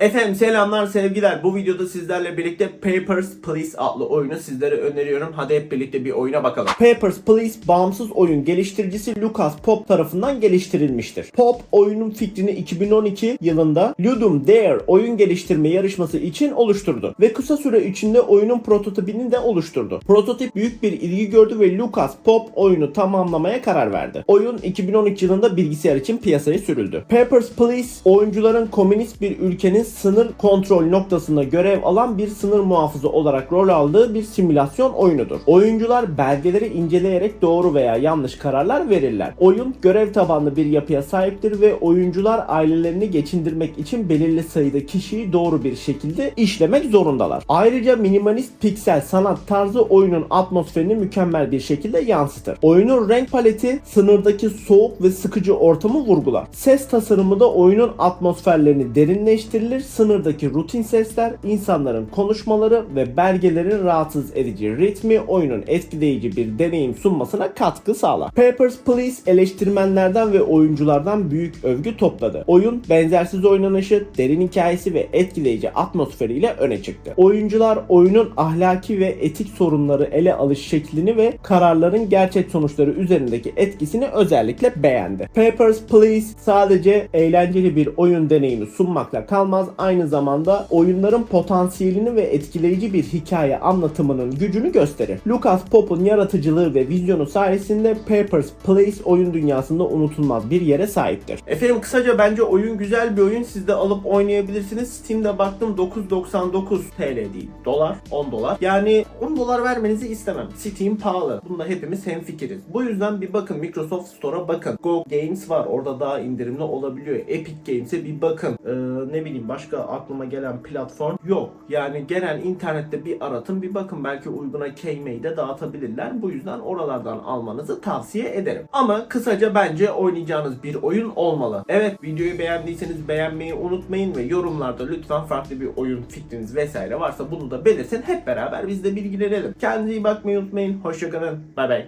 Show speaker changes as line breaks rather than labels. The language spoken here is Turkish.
Efendim selamlar sevgiler. Bu videoda sizlerle birlikte Papers, Please adlı oyunu sizlere öneriyorum. Hadi hep birlikte bir oyuna bakalım. Papers, Please bağımsız oyun geliştiricisi Lucas Pop tarafından geliştirilmiştir. Pop oyunun fikrini 2012 yılında Ludum Dare oyun geliştirme yarışması için oluşturdu ve kısa süre içinde oyunun prototipini de oluşturdu. Prototip büyük bir ilgi gördü ve Lucas Pop oyunu tamamlamaya karar verdi. Oyun 2013 yılında bilgisayar için piyasaya sürüldü. Papers, Please oyuncuların komünist bir ülkenin sınır kontrol noktasında görev alan bir sınır muhafızı olarak rol aldığı bir simülasyon oyunudur. Oyuncular belgeleri inceleyerek doğru veya yanlış kararlar verirler. Oyun görev tabanlı bir yapıya sahiptir ve oyuncular ailelerini geçindirmek için belirli sayıda kişiyi doğru bir şekilde işlemek zorundalar. Ayrıca minimalist piksel sanat tarzı oyunun atmosferini mükemmel bir şekilde yansıtır. Oyunun renk paleti sınırdaki soğuk ve sıkıcı ortamı vurgular. Ses tasarımı da oyunun atmosferlerini derinleştirilir. Sınırdaki rutin sesler, insanların konuşmaları ve belgelerin rahatsız edici ritmi oyunun etkileyici bir deneyim sunmasına katkı sağlar. Papers, Please eleştirmenlerden ve oyunculardan büyük övgü topladı. Oyun benzersiz oynanışı, derin hikayesi ve etkileyici atmosferiyle öne çıktı. Oyuncular oyunun ahlaki ve etik sorunları ele alış şeklini ve kararların gerçek sonuçları üzerindeki etkisini özellikle beğendi. Papers, Please sadece eğlenceli bir oyun deneyimi sunmakla kalmaz, aynı zamanda oyunların potansiyelini ve etkileyici bir hikaye anlatımının gücünü gösterir. Lucas Pop'un yaratıcılığı ve vizyonu sayesinde Papers, Please oyun dünyasında unutulmaz bir yere sahiptir. Efendim kısaca bence oyun güzel bir oyun. Siz de alıp oynayabilirsiniz. Steam'de baktım 9.99 TL değil. Dolar, 10 dolar. Yani 10 dolar vermenizi istemem. Steam pahalı. Bunda hepimiz hemfikiriz. Bu yüzden bir bakın Microsoft Store'a bakın. Go Games var. Orada daha indirimli olabiliyor. Epic Games'e bir bakın. Ee, ne bileyim başka aklıma gelen platform yok. Yani genel internette bir aratın bir bakın. Belki uyguna Keyme'yi de dağıtabilirler. Bu yüzden oralardan almanızı tavsiye ederim. Ama kısaca bence oynayacağınız bir oyun olmalı. Evet videoyu beğendiyseniz beğenmeyi unutmayın ve yorumlarda lütfen farklı bir oyun fikriniz vesaire varsa bunu da belirtin. Hep beraber biz de bilgilenelim. Kendinize iyi bakmayı unutmayın. Hoşçakalın. Bay bay.